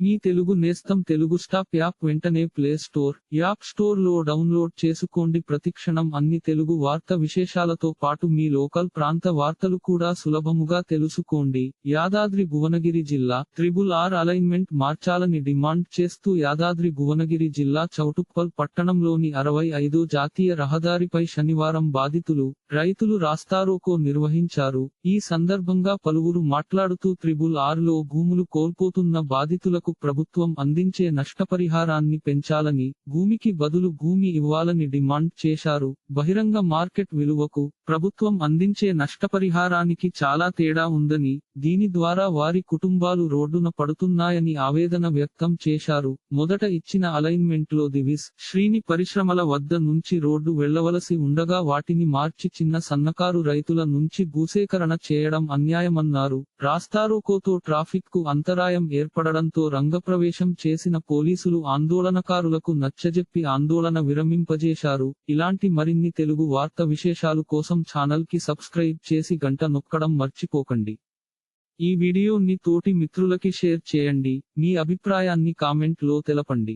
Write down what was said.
మీ తెలుగు నేస్తం Telugu stop app వెంటనే play store app స్టోర్లో డౌన్లోడ్ చేసుకోండి. ప్రతిక్షణం అన్ని తెలుగు వార్త విశేషాలతో పాటు మీ లోకల్ ప్రాంత వార్తలు కూడా సులభముగా తెలుసుకోండి. యాదాద్రి భువనగిరి జిల్లా త్రిబుల్ ఆర్ అలైన్మెంట్ మార్చాలని డిమాండ్ చేస్తూ యాదాద్రి భువనగిరి జిల్లా చౌటుప్పల్ పట్టణంలోని అరవై ఐదు జాతీయ రహదారిపై శనివారం బాధితులు రైతులు రాస్తారోకో నిర్వహించారు. ఈ సందర్భంగా పలువురు మాట్లాడుతూ త్రిబుల్ ఆరులో భూములు కోల్పోతున్న బాధితులకు ప్రభుత్వం అందించే నష్టపరిహారాన్ని పెంచాలని భూమికి బదులు భూమి ఇవ్వాలని డిమాండ్ చేశారు. బహిరంగ మార్కెట్ విలువకు ప్రభుత్వం అందించే నష్టపరిహారానికి చాలా తేడా ఉందని దీని ద్వారా వారి కుటుంబాలు రోడ్డున పడుతున్నాయని ఆవేదన వ్యక్తం చేశారు. మొదట ఇచ్చిన అలైన్మెంట్లో దివిస్ శ్రీని పరిశ్రమల వద్ద నుంచి రోడ్డు వెళ్ళవలసి ఉండగా వాటిని మార్చి చిన్న సన్నకారు రైతుల నుంచి భూసేకరణ చేయడం అన్యాయమన్నారు. రాస్తారోకోతో ట్రాఫిక్కు అంతరాయం ఏర్పడడంతో రంగప్రవేశం చేసిన పోలీసులు ఆందోళనకారులకు నచ్చజెప్పి ఆందోళన విరమింపజేశారు. ఇలాంటి మరిన్ని తెలుగు వార్త విశేషాలు కోసం ఛానల్కి సబ్స్క్రైబ్ చేసి గంట నొక్కడం మర్చిపోకండి. ఈ వీడియోని తోటి మిత్రులకి షేర్ చేయండి. మీ అభిప్రాయాన్ని కామెంట్లో తెలపండి.